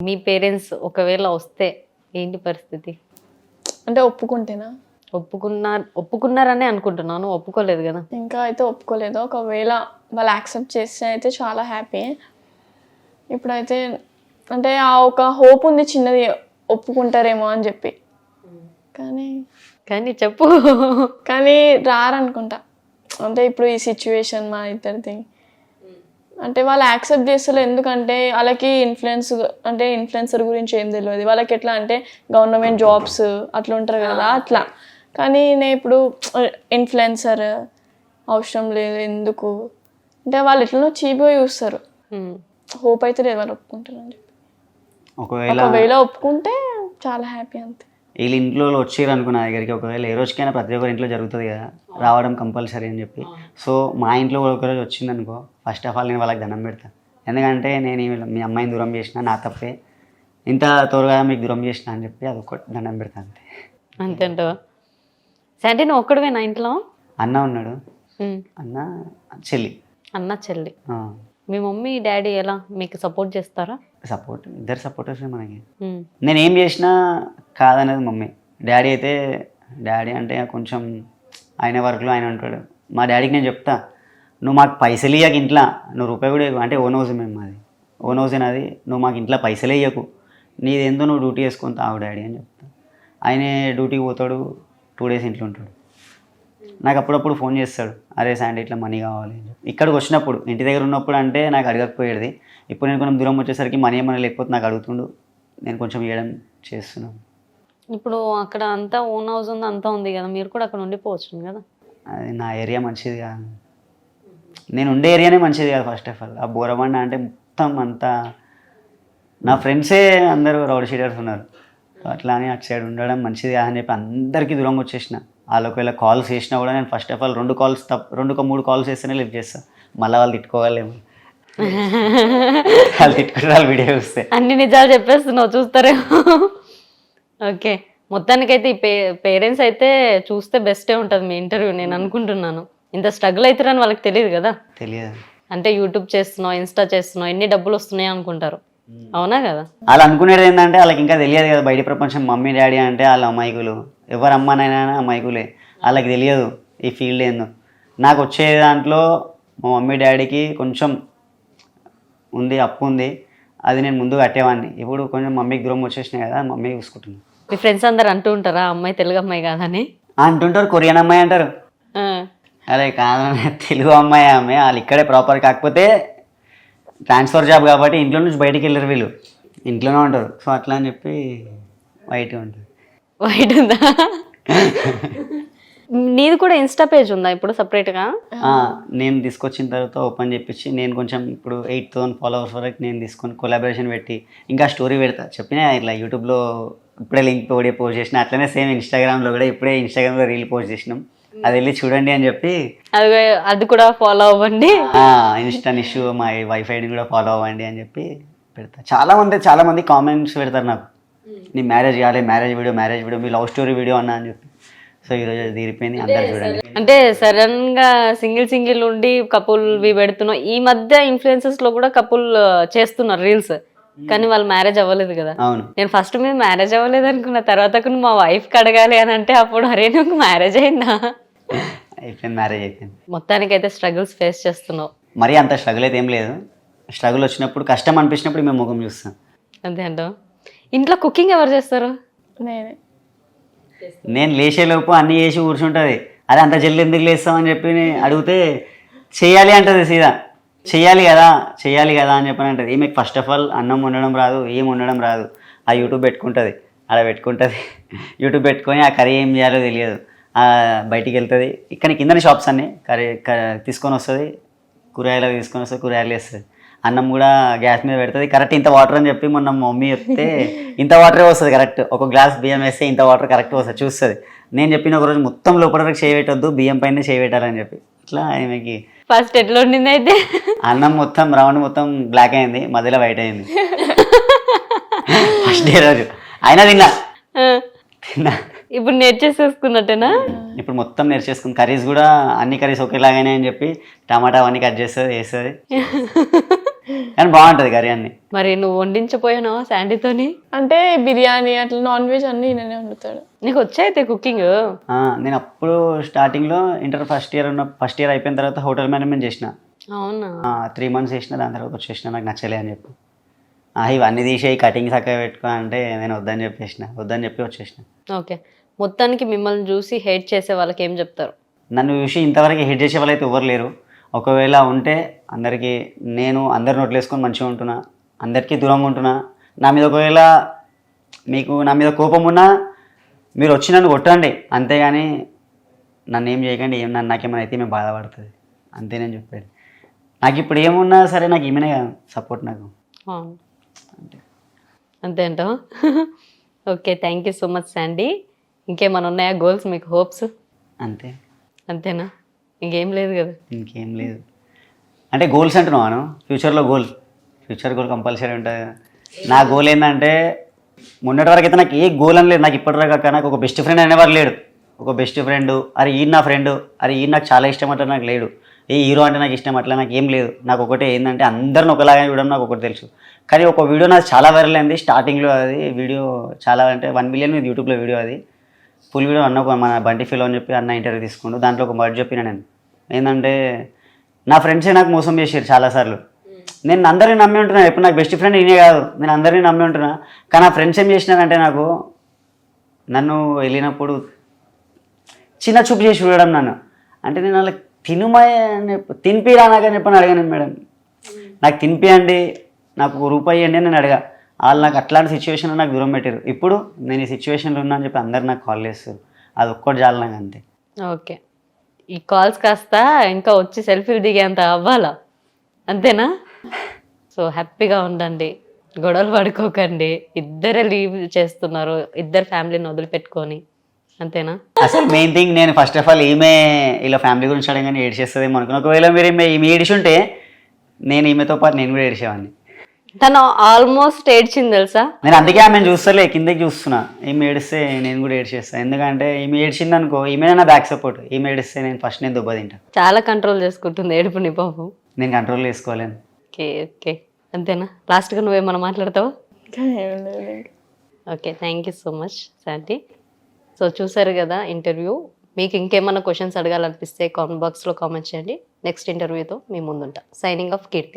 మీ parents ఒకవేళ వస్తే ఏంటి పరిస్థితి? అంటే ఒప్పుకుంటేనా? ఒప్పుకున్నారు ఒప్పుకున్నారనే అనుకుంటున్నాను ఒప్పుకోలేదు కదా? ఇంకా అయితే ఒప్పుకోలేదు. ఒకవేళ వాళ్ళు యాక్సెప్ట్ చేస్తే అయితే చాలా హ్యాపీ. ఇప్పుడైతే అంటే ఆ ఒక హోప్ ఉంది చిన్నది ఒప్పుకుంటారేమో అని చెప్పి. కానీ కానీ చెప్పు. కానీ రారనుకుంటా. అంటే ఇప్పుడు ఈ సిచ్యువేషన్ మా ఇద్దరిది. అంటే వాళ్ళు యాక్సెప్ట్ చేస్తారు ఎందుకంటే వాళ్ళకి ఇన్ఫ్లుయెన్స్ అంటే ఇన్ఫ్లుయెన్సర్ గురించి ఏం తెలియదు వాళ్ళకి ఎట్లా అంటే గవర్నమెంట్ జాబ్స్ అట్లా ఉంటారు కదా అట్లా. కానీ నేను ఇప్పుడు ఇన్ఫ్లుయెన్సర్ అవసరం లేదు ఎందుకు? అంటే వాళ్ళు ఎట్లనో చీప్గా చూస్తారు. హోప్ అయితే లేదు వాళ్ళు ఒప్పుకుంటారు అని చెప్పి. ఒకవేళ ఒకవేళ ఒప్పుకుంటే చాలా హ్యాపీ అంతే. వీళ్ళు ఇంట్లో వచ్చారు అనుకో నా దగ్గరికి. ఒకవేళ ఏ రోజుకైనా ప్రతి ఒక్కరి ఇంట్లో జరుగుతుంది కదా. రావడం కంపల్సరీ అని చెప్పి. సో మా ఇంట్లో కూడా ఒకరోజు వచ్చింది అనుకో ఫస్ట్ ఆఫ్ ఆల్ నేను వాళ్ళకి దండం పెడతాను ఎందుకంటే నేను మీ అమ్మాయిని దూరం చేసిన నా తప్పే. ఇంత త్వరగా మీకు దూరం చేసిన అని చెప్పి అది ఒకటి దండం పెడతాను అంతే. అంతేంటో అంటే నువ్వు ఒక్కడివేనా ఇంట్లో? అన్న ఉన్నాడు. అన్న చెల్లి. అన్న చెల్లి. మీ మమ్మీ డాడీ ఎలా? మీకు సపోర్ట్ చేస్తారా? సపోర్ట్ ఇద్దరు సపోర్టర్స్ మనకి. నేను ఏం చేసినా కాదనేది మమ్మీ. డాడీ అయితే డాడీ అంటే కొంచెం ఆయన వర్క్లో ఆయన ఉంటాడు. మా డాడీకి నేను చెప్తా నువ్వు మాకు పైసలు ఇయ్యక ఇంట్లో. నువ్వు రూపాయి కూడా ఇవ్వకు. అంటే ఓన్ హౌస్ మేము మాది. ఓన్ హౌస్ అది నువ్వు మాకు ఇంట్లో పైసలు ఇయ్యకు. నీదేందో నువ్వు డ్యూటీ వేసుకొని తావు డాడీ అని చెప్తా. ఆయనే డ్యూటీకి పోతాడు టూ డేస్ ఇంట్లో ఉంటాడు. నాకు అప్పుడప్పుడు ఫోన్ చేస్తాడు అరే శాండీ ఇట్లా మనీ కావాలి అని చెప్పి. ఇక్కడికి వచ్చినప్పుడు ఇంటి దగ్గర ఉన్నప్పుడు అంటే నాకు అడగకపోయేది. ఇప్పుడు నేను కొంచెం దూరం వచ్చేసరికి మనీ ఏమైనా లేకపోతే నాకు అడుగుతుండు. నేను కొంచెం ఇవ్వడం చేస్తున్నాను. ఇప్పుడు అక్కడ అంతా ఓన్ హౌస్ ఉంది అంతా ఉంది కదా మీరు కూడా అక్కడ ఉండిపోవచ్చు కదా. అది నా ఏరియా మంచిది కాదు. నేను ఉండే ఏరియానే మంచిది కాదు ఫస్ట్ ఆఫ్ ఆల్ ఆ బోరబండ అంటే మొత్తం అంతా నా ఫ్రెండ్సే అందరూ రౌడ్ షీటర్స్ ఉన్నారు. అట్లా అని అటు సైడ్ ఉండడం మంచిది కాదని చెప్పి అందరికీ దూరంగా వచ్చేసిన. వాళ్ళకి ఒకవేళ కాల్స్ చేసినా కూడా నేను ఫస్ట్ ఆఫ్ ఆల్ రెండు కాల్స్ తప్ప రెండు ఒక మూడు కాల్స్ చేస్తేనే లిఫ్ట్ చేస్తాను మళ్ళీ వాళ్ళు తిట్టుకోగలేము. వాళ్ళు తిట్టుకుంటే వాళ్ళు వీడియో చూస్తే. అన్ని నిజాలు చెప్పేస్తున్నావు చూస్తారేమో. ఓకే. మొత్తానికైతే ఈ పే పేరెంట్స్ అయితే చూస్తే బెస్టే ఉంటుంది మీ ఇంటర్వ్యూ నేను అనుకుంటున్నాను. ఇంత స్ట్రగుల్ అవుతారని వాళ్ళకి తెలియదు కదా? తెలియదు. అంటే యూట్యూబ్ చేస్తున్నావు ఇన్స్టా చేస్తున్నావు ఎన్ని డబ్బులు వస్తున్నాయి అనుకుంటారు. అవునా కదా? వాళ్ళు అనుకునేది ఏంటంటే వాళ్ళకి ఇంకా తెలియదు కదా బయట ప్రపంచం మమ్మీ డాడీ అంటే వాళ్ళ అమాయకులు ఎవరు అమ్మనైనా అమాయకులే వాళ్ళకి తెలియదు ఈ ఫీల్డ్ ఏందో. నాకు వచ్చే దాంట్లో మా మమ్మీ డాడీకి కొంచెం ఉంది అప్పు ఉంది. అది నేను ముందు కట్టేవాడిని. ఇప్పుడు కొంచెం మమ్మీకి దూరం వచ్చేసినాయి కదా మమ్మీ చూసుకుంటున్నాను మీ ఫ్రెండ్స్ అందరు అంటూ ఉంటారా అమ్మాయి తెలుగు అమ్మాయి కాదని? అంటుంటారు కొరియన్ అమ్మాయి అంటారు. అరే కాదు తెలుగు అమ్మాయి ఆమె. వాళ్ళు ఇక్కడే ప్రాపర్ కాకపోతే ట్రాన్స్ఫర్ జాబ్ కాబట్టి ఇంట్లో నుంచి బయటికి వెళ్ళరు వీళ్ళు. ఇంట్లోనే ఉంటారు. సో అట్లా అని చెప్పి బయట ఉంటుంది వైట్ ఉందా? నీది కూడా ఇన్స్టా పేజ్ ఉందా ఇప్పుడు సపరేట్గా ఆ, నేను తీసుకొచ్చిన తర్వాత ఓపెన్ చేపించి నేను కొంచెం ఇప్పుడు ఎయిట్ థౌసండ్ ఫాలోవర్స్ వరకు నేను తీసుకొని కొలాబరేషన్ పెట్టి ఇంకా స్టోరీ పెడతా. చెప్పిన ఇట్లా యూట్యూబ్లో ఇప్పుడే లింక్ ఒకటే పోస్ట్ చేసిన అట్లనే సేమ్ ఇన్స్టాగ్రామ్లో కూడా ఇప్పుడే ఇన్స్టాగ్రామ్లో రీల్ పోస్ట్ చేసినాం. అది వెళ్ళి చూడండి అని చెప్పి అది అది కూడా ఫాలో అవ్వండి. ఇన్స్టా ఇష్యూ మా వైఫైని కూడా ఫాలో అవ్వండి అని చెప్పి పెడతా. చాలా మంది చాలా మంది కామెంట్స్ పెడతారు నాకు. నీ మ్యారేజ్ కావాలి మ్యారేజ్ వీడియో మ్యారేజ్ వీడియో మీ లవ్ స్టోరీ వీడియో అన్నా అని చెప్పి. సో ఈరోజు అది తీరిపోయింది అందరు చూడండి. అంటే సడన్గా సింగిల్ సింగిల్ ఉండి కపుల్ వి పెడుతున్నాం ఈ మధ్య ఇన్ఫ్లుయెన్సెస్లో కూడా కపుల్ చేస్తున్నారు రీల్స్ కానీ వాళ్ళు మ్యారేజ్ అవ్వలేదు కదా. అవును. నేను ఫస్ట్ మీద మ్యారేజ్ అవ్వలేదు అనుకున్న తర్వాత మా వైఫ్కి అడగాలి అని అంటే అప్పుడు అరే నాకు మ్యారేజ్ అయిందా? అయిపోయింది మ్యారేజ్ అయిపోయింది. మొత్తానికి అయితే స్ట్రగుల్స్ ఫేస్ చేస్తున్నావు. మరీ అంత స్ట్రగుల్ అయితే ఏం లేదు. స్ట్రగుల్ వచ్చినప్పుడు కష్టం అనిపించినప్పుడు మేము ముఖం చూస్తాం. అంతే అంటావు? ఇంట్లో కుకింగ్ ఎవరు చేస్తారు? నేనే. నేను లేచేలోపు అన్నీ చేసి కూర్చుంటుంది. అదే అంత జల్ది ఎందుకు లేస్తామని చెప్పి అడిగితే చేయాలి అంటది సీదా చేయాలి కదా చేయాలి కదా అని చెప్పని అంటది. ఈమెకి ఫస్ట్ ఆఫ్ ఆల్ అన్నం వండడం రాదు ఏం వండడం రాదు. ఆ యూట్యూబ్ పెట్టుకుంటుంది. అలా పెట్టుకుంటుంది. యూట్యూబ్ పెట్టుకొని ఆ కర్రీ ఏం చేయాలో తెలియదు. బయటికి వెళ్తుంది. ఇక్కడ కిందనే షాప్స్ అన్నీ. కర్రీ తీసుకొని వస్తుంది. కూరగాయలు తీసుకొని వస్తుంది కూరగాయలు వేస్తుంది. అన్నం కూడా గ్యాస్ మీద పెడుతుంది. కరెక్ట్ ఇంత వాటర్ అని చెప్పి మొన్న మమ్మీ చెప్తే ఇంత వాటరే వస్తుంది కరెక్ట్ ఒక గ్లాస్ బియ్యం వేస్తే ఇంత వాటర్ కరెక్ట్ వస్తుంది చూస్తుంది. నేను చెప్పిన ఒక రోజు మొత్తం లోపల వరకు చేయబెట్టొద్దు బియ్యం పైన చేయబెట్టాలని చెప్పి. ఇట్లా ఆమెకి ఫస్ట్ ఎట్లా ఉండింది అయితే? అన్నం మొత్తం రౌండ్ మొత్తం బ్లాక్ అయింది మధ్యలో వైట్ అయింది. ఫస్ట్ డే రోజు. అయినా తిన్నా. తిన్నా. ఇప్పుడు నేర్చేసేసుకున్నట్టేనా? ఇప్పుడు మొత్తం నేర్చేసుకుంది కర్రీస్ కూడా అన్ని కర్రీస్ ఒకేలాగానే అని చెప్పి టమాటా అవన్నీ కట్ చేస్తుంది వేస్తుంది. కానీ బాగుంటుంది కర్రీ అన్ని. మరి నువ్వు వండించపోయానావా శాండీతోని? అంటే బిర్యానీ అట్లా నాన్ వెజ్ అన్ని నేనే వండుతాడు. నీకు వచ్చాయితే కుకింగ్ ఆ, నేను అప్పుడు స్టార్టింగ్లో ఇంటర్ ఫస్ట్ ఇయర్ ఉన్న ఫస్ట్ ఇయర్ అయిపోయిన తర్వాత హోటల్ మేనేజ్మెంట్ చేసిన. అవునా? త్రీ మంత్స్ చేసిన దాని తర్వాత వచ్చేసిన నాకు నచ్చలే అని చెప్పి. ఆ, ఇవన్నీ తీసేయి కటింగ్ చక్కగా పెట్టుకో అంటే నేను వద్దని చెప్పేసిన. వద్దని చెప్పి వచ్చేసిన. ఓకే. మొత్తానికి మిమ్మల్ని చూసి హేట్ చేసే వాళ్ళకి ఏం చెప్తారు? నన్ను చూసి ఇంతవరకు హెడ్ చేసే వాళ్ళు అయితే ఎవరు లేరు. ఒకవేళ ఉంటే అందరికీ నేను అందరి నోట్లు వేసుకొని మంచిగా ఉంటున్నా అందరికీ దూరంగా ఉంటున్నా. నా మీద ఒకవేళ మీకు నా మీద కోపం ఉన్నా మీరు వచ్చి నన్ను కొట్టండి. అంతేగాని నన్ను ఏం చేయకండి ఏం నన్ను నాకేమైనా అయితే మేము బాధపడుతుంది. అంతే నేను చెప్పేది. నాకు ఇప్పుడు ఏమున్నా సరే నాకు ఈమెనే సపోర్ట్ నాకు. అంతే అంటావా? Okay thank you so much Sandy ఇంకేమైనా ఉన్నాయా గోల్స్ మీకు హోప్స్ అంతే. అంతేనా? ఇంకేం లేదు కదా. ఇంకేం లేదు. అంటే గోల్స్ అంటున్నాను ఫ్యూచర్లో గోల్ ఫ్యూచర్ గోల్ కంపల్సరీ ఉంటుంది నా గోల్ ఏంటంటే మొన్నటి వరకు అయితే నాకు ఏ గోల్ అని లేదు. నాకు ఇప్పటిదాకా నాకు ఒక బెస్ట్ ఫ్రెండ్ అనేవారు లేడు. ఒక బెస్ట్ ఫ్రెండ్ అరే ఈయన నా ఫ్రెండ్ అరే ఈయన నాకు చాలా ఇష్టం అట్లా నాకు లేడు. ఏ హీరో అంటే నాకు ఇష్టం అట్లా నాకు ఏం లేదు. నాకు ఒకటే ఏంటంటే అందరిని ఒకలాగా చూడడం నాకు ఒకటి తెలుసు. కానీ ఒక వీడియో నాకు చాలా వైరల్ అయింది. స్టార్టింగ్లో అది వీడియో చాలా అంటే వన్ మిలియన్ యూట్యూబ్లో వీడియో అది. వీడియో అన్న మన బంటి ఫీల్ అని చెప్పి అన్న ఇంటర్వ్యూ తీసుకుంటూ దాంట్లో ఒక వర్డ్ చెప్పిన నేను. ఏంటంటే నా ఫ్రెండ్సే నాకు మోసం చేసారు చాలాసార్లు. నేను అందరినీ నమ్మి ఉంటున్నా. ఇప్పుడు నాకు బెస్ట్ ఫ్రెండ్ ఈయనే కాదు. నేను అందరినీ నమ్మి ఉంటున్నా. కానీ నా ఫ్రెండ్స్ ఏం చేసినారంటే నాకు నన్ను వెళ్ళినప్పుడు చిన్న చూపు చేసి చూడడం నన్ను. అంటే నేను వాళ్ళకి తినుమయ అని చెప్ప- తినిపిరా నాకని చెప్పని అడిగాను మేడం. నాకు తినిపియండి నాకు రూపాయి ఇవ్వండి అని నేను అడిగా. వాళ్ళు నాకు అట్లాంటి సిచ్యువేషన్లో నాకు దూరం పెట్టారు ఇప్పుడు నేను ఈ సిచ్యువేషన్లో ఉన్నా అని చెప్పి అందరు నాకు కాల్ చేస్తారు అది ఒక్కటి చాలు నాకు అంతే. ఓకే. ఈ కాల్స్ కాస్త ఇంకా వచ్చి సెల్ఫీలు దిగేంత అవ్వాలా? అంతేనా? సో హ్యాపీగా ఉండండి. గొడవలు పడుకోకండి. ఇద్దరే లీవ్ చేస్తున్నారు. ఇద్దరు ఫ్యామిలీని వదిలిపెట్టుకొని. అంతేనా? అసలు మెయిన్ థింగ్ నేను ఫస్ట్ ఆఫ్ ఆల్ ఈమె ఇలా ఫ్యామిలీ గురించి అడగానే ఏడ్చేస్తుందేమో అనుకున్నా. ఒకవేళ మీరు ఈమె ఈమె ఏడిచుంటే నేను ఈమెతో పాటు నేను కూడా ఏడిచేవాడిని. తను ఆల్మోస్ట్ ఏడ్చింది తెలుసా? నేను అందుకే ఆమెను చూస్తలే కిందకి చూస్తున్నా. ఈమె ఏడిస్తే నేను కూడా ఏడ్చేస్తాను ఎందుకంటే ఈమె ఏడ్చింది అనుకో ఈమె నా బ్యాక్ సపోర్ట్ ఈమె ఏడిస్తే నేను ఫస్ట్ నేను దుబ్బ తింటా. చాలా కంట్రోల్ చేసుకుంటుంది ఏడుపుని పాపం. నేను కంట్రోల్ చేసుకోలేను. Okay okay. అంతేనా? లాస్ట్గా నువ్వేమన్నా మాట్లాడతావా. Okay thank you so much Shanti. So చూసారు కదా ఇంటర్వ్యూ మీకు ఇంకేమైనా క్వశ్చన్స్ అడగాలనిపిస్తే కామెంట్ బాక్స్లో కామెంట్ చేయండి. నెక్స్ట్ ఇంటర్వ్యూతో మీ ముందుంటా. Signing off Keerthi